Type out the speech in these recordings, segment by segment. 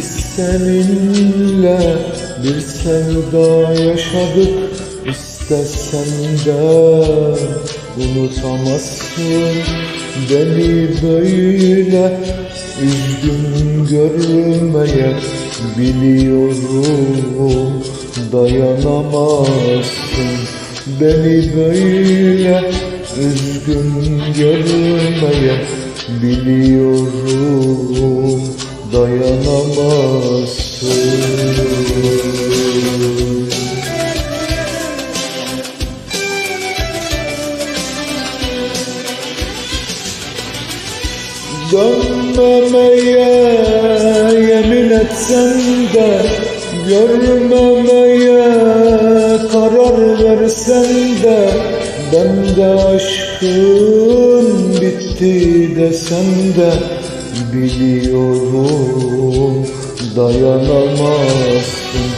seninle bir sevda yaşadık. İstesen de unutamazsın. Beni böyle üzgün görmeye biliyorum. Dayanamazsın. Beni böyle üzgün görmeye biliyorum dayanamazsın. Dönmemeye yemin etsen de Görmemeye karar versen de Ben de aşkın bitti desem de Biliyorum dayanamazsın.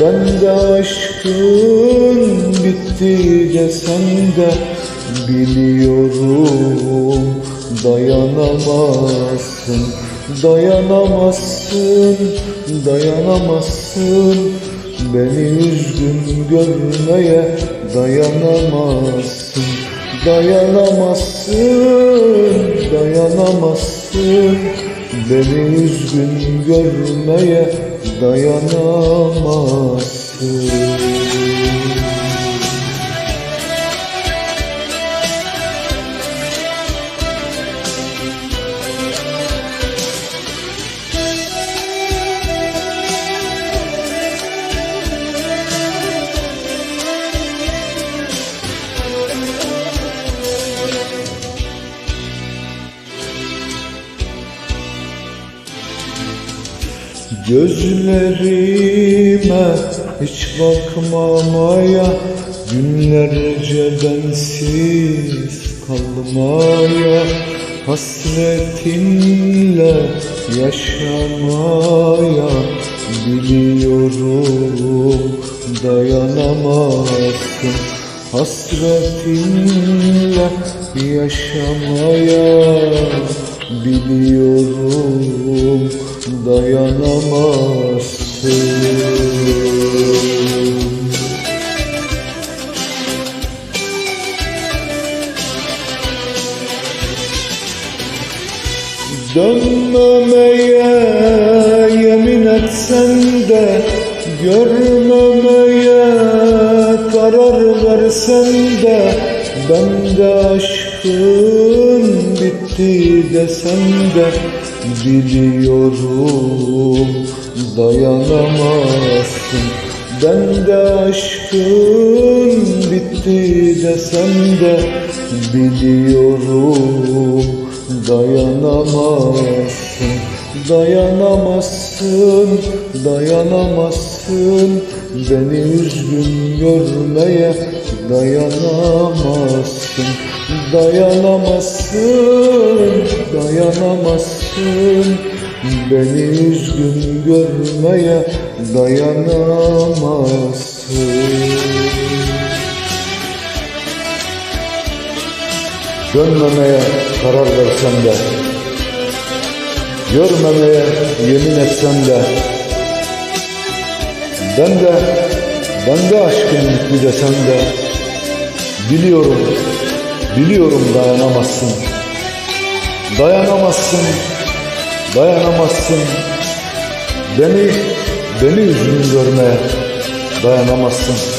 Ben de aşkın bitti desem de Biliyorum dayanamazsın. Dayanamazsın, dayanamazsın. Beni üzgün görmeye dayanamazsın. Dayanamazsın, dayanamazsın Beni üzgün görmeye dayanamazsın Gözlerime hiç bakmamaya Günlerce bensiz kalmaya Hasretinle yaşamaya Biliyorum dayanamazsın. Hasretinle yaşamaya Biliyorum dayanamazsın Dönmemeye yemin etsen de Görmemeye karar versen de Ben de aşkın bitti desem de Biliyorum dayanamazsın. Ben de aşkın bitti desem de Biliyorum dayanamazsın Dayanamazsın, dayanamazsın. Beni üzgün görmeye dayanamazsın. Dayanamazsın, dayanamazsın. Beni üzgün görmeye dayanamazsın. Dönmemeye karar versem de Görmemeye yemin etsem de Ben de Ben de aşkın yüklü desem de Biliyorum Biliyorum dayanamazsın. Dayanamazsın Dayanamazsın. Beni Beni üzgün görmeye Dayanamazsın